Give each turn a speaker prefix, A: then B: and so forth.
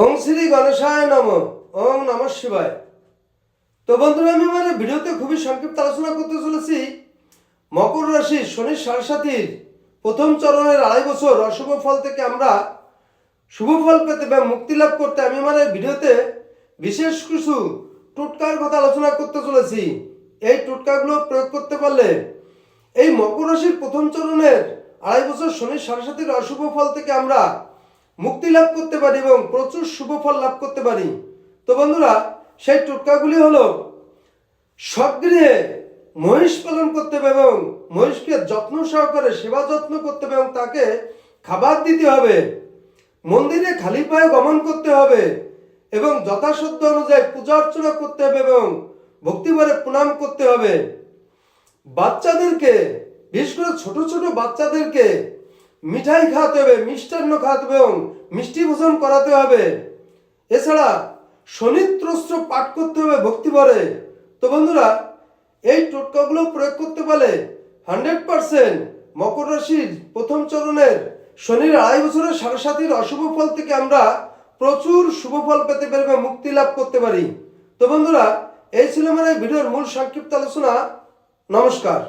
A: ওং শ্রী গণেশায় নম। ওং নম শিবায়। তো বন্ধুরা, আমি আমার ভিডিওতে খুবই সংক্ষিপ্ত আলোচনা করতে চলেছি। মকর রাশি শনি সারসাথীর প্রথম চরণের আড়াই বছর অশুভ ফল থেকে আমরা শুভ ফল পেতে বা মুক্তি লাভ করতে আমি আমার ভিডিওতে বিশেষ কিছু টুটকার কথা আলোচনা করতে চলেছি। এই টুটকাগুলো প্রয়োগ করতে পারলে এই মকর রাশির প্রথম চরণের আড়াই বছর শনি সারসাথীর অশুভ ফল থেকে আমরা মুক্তি লাভ করতে পারি এবং প্রচুর শুভ ফল লাভ করতে পারি। তো বন্ধুরা, সেই টোটকাগুলি হলো সগৃহে মহিষ পালন করতে হবে এবং মহিষকে যত্ন সহকারে, সেবা যত্ন করতে হবে এবং তাকে খাবার দিতে হবে। মন্দিরে খালি পায়ে গমন করতে হবে এবং যথাসাধ্য অনুযায়ী পূজা অর্চনা করতে হবে এবং ভক্তিভরে প্রণাম করতে হবে। বাচ্চাদেরকে, বিশেষ করে ছোট ছোট বাচ্চাদেরকে মিঠাই খাওয়াতে হবে, মিষ্টান্ন খাওয়াতে হবে এবং মিষ্টি ভোজন করাতে হবে। এছাড়া শনিত্রস্ত্র পাঠ করতে হবে ভক্তিভরে তো বন্ধুরা, এই টোটকাগুলো প্রয়োগ করতে পারলে হান্ড্রেড পার্সেন্ট মকর রাশির প্রথম চরণের শনির আড়াই বছরের সাড়ে সাতির অশুভ ফল থেকে আমরা প্রচুর শুভ ফল পেতে পারি বা মুক্তি লাভ করতে পারি। তো বন্ধুরা, এই ছিল আমার এই ভিডিওর মূল সংক্ষিপ্ত আলোচনা। নমস্কার।